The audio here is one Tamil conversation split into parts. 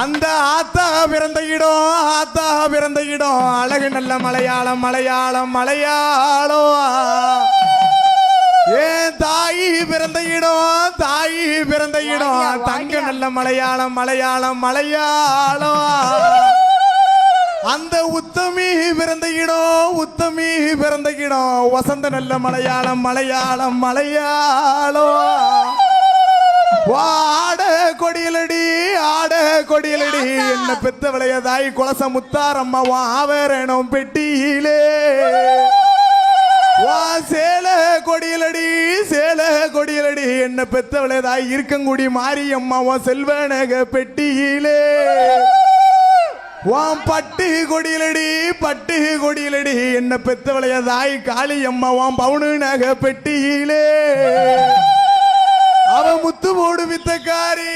அந்த ஆத்தா பிறந்த இடம் ஆத்தா பிறந்த இடம். அழகு நல்ல மலையாளம் மலையாளம் மலையாளம் ஏன் தாயி பிறந்த இடம் தாயி பிறந்த இடம். தங்க நல்ல மலையாளம் மலையாளம் மலையாளம் அந்த உத்தமி பிறந்த இடம் உத்தமி பிறந்த இடம். வசந்த நல்ல மலையாளம் மலையாளம் மலையாளம் வாட கொடியலடி ஆட கொடியலடி. என்ன பெத்த விளையதாய் குலச முத்தாரம்மா வாவரணும் பெட்டியிலே. வா சேல கொடியலடி சேல கொடியலடி. என்ன பெத்த விளையதாய் இருக்கங்குடி மாரியம்மா செல்வனக பெட்டியிலே. வாம் பட்டு கொடியலடி பட்டு கொடியலடி. என்ன பெத்த விளையதாய் காளியம்மா வாம் பவுனு நக பெட்டியிலே. முத்து போடு வித்தக்காரி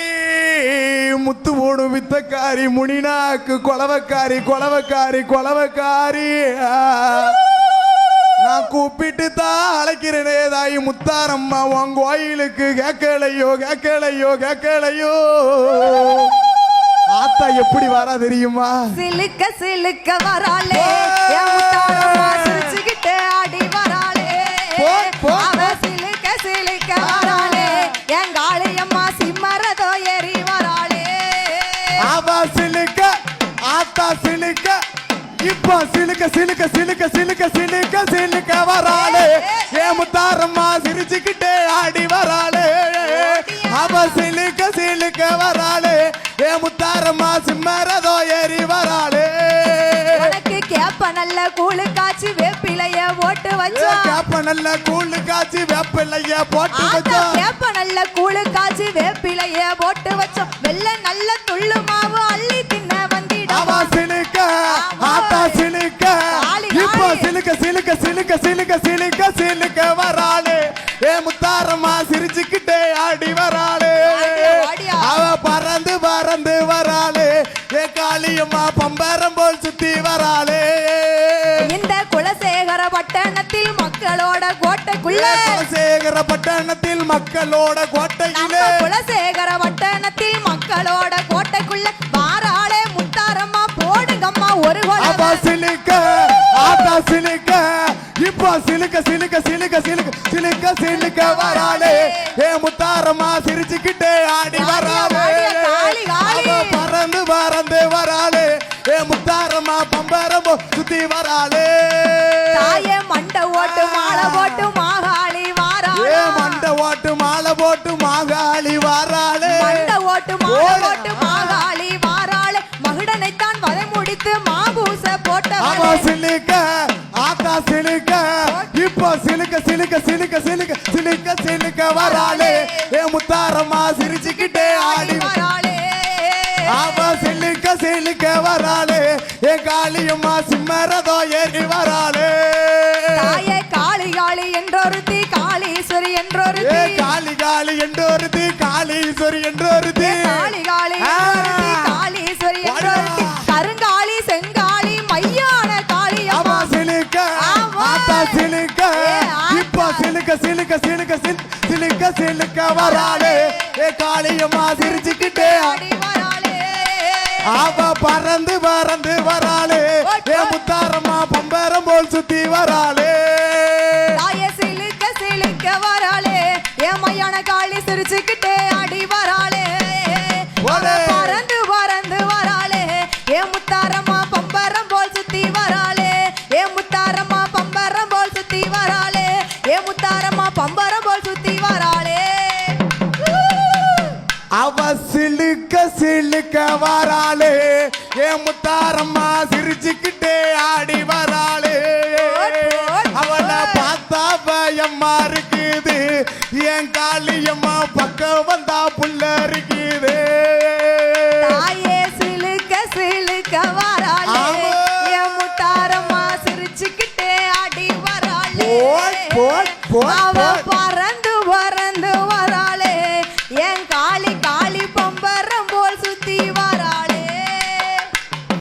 முத்து போடு வித்தக்காரி முனினாக்கு கொலவக்காரி கொலவக்காரி கொலவக்காரி. நான் கூப்பிட்டு தான் அழைக்கிறேனே தாய் முத்தாரம்மா உன் கோயிலுக்கு கேட்கலையோ கேட்கலையோ கேட்கலையோ ஆத்தா எப்படி வரா தெரியுமா? சிலுக்க சிலுக்க வராளே. ஆத்தா சிலுக்க இப்ப சிலுக்க சிலுக்க சிலுக்க சிலுக்க சிலுக்க சிலுக்க வராளே. ஏ முத்தாரம்மா சிரிச்சுக்கிட்டே ஆடி வராளே. அவ சிலுக்க சிலுக்க வராளே. ஏ முத்தாரம்மா சிம்மரதோ ஏறி வராளே. கேப்ப நல்ல கூழு காய்ச்சி வேப்பிலைய போட்டு வச்சா. கேப்ப நல்ல கூழு காய்ச்சி வேப்பிள்ளைய போட்டு வச்சோம் கேப்ப நல்ல கூழு காய்ச்சி வேப்பிலைய போட்டு வச்சோம் வெள்ள நல்ல துள்ளு சிலுக்க சிலுக்க சிலுக்க சிலுக்க சிலுக்க சிலுக்க வராளே. ஏ முத்தாரம்மா சிரிச்சுக்கிட்டே ஆடி வராளே. அவ பறந்து பறந்து வராளே. ஏ காளியம்மா பம்பரம் போல் சுத்தி வராளே. இந்த குலசேகர பட்டணத்தில் மக்களோட கோட்டைக்குள்ள. சேகர பட்டணத்தில் மக்களோட கோட்டையிலே. குலசேகர பட்டணத்தில் மக்களோட சிலுக்க வராளே. ஏ முத்தாரம்மா சிரிச்சுக்கிட்டே ஆடி வராளே. பறந்து பறந்து வராளே. ஏ முத்தாரம்மா பம்பரமோ சுத்தி வராளே. தாயே மண்டை ஓட்டு மாலை போட்டு மாகாளி ஏ வாராளா மண்டை ஓட்டு மாலை போட்டு மாகாளி வராளே. மண்டை ஓட்டு மாலை. போட்டு மாகாளி சிலுக்க சிலுக்க சிலுக்க சிலுக்க சிலுக்க வராளே. ஏ முத்தாரம்மா சிரிச்சுக்கிட்டே ஆடி. அவ சிலுக்க சிலுக்க வராளே. ஏ காளியம்மா சிம்மரதோ ஏறி வராளே. தாயே காளி காளி என்றொருத்தி காளீஸ்வரி என்றொருத்தி. காளி காளி என்றொருத்தி காளீஸ்வரி என்றொருத்தி. காளி காளி சிலுக்க வராளே ஏ காளியம்மா சிரிச்சுக்கிட்டே. அவ பறந்து பறந்து வராளே ஏ முத்தாரம்மா பம்பரம் போல் சுத்தி வராளே. சிலுக்க சிலுக்க வராளே என் மையான காளி சிரிச்சுக்கிட்டே ஆடி வராளே. பறந்து பறந்து வராளே என் முத்தாரம்மா இழுக்க வராளு. என் முத்தாரம்மா சிரிச்சுக்கிட்டே ஆடி வராளு. அவளை பார்த்தா பயம்மா இருக்குது. என் காளியம்மா பக்கம் வந்தா புள்ள இருக்குது சிலுக்க சிலுக்க வராளு. என் முத்தாரம்மா சிரிச்சுக்கிட்டே ஆடி வராளு. போட்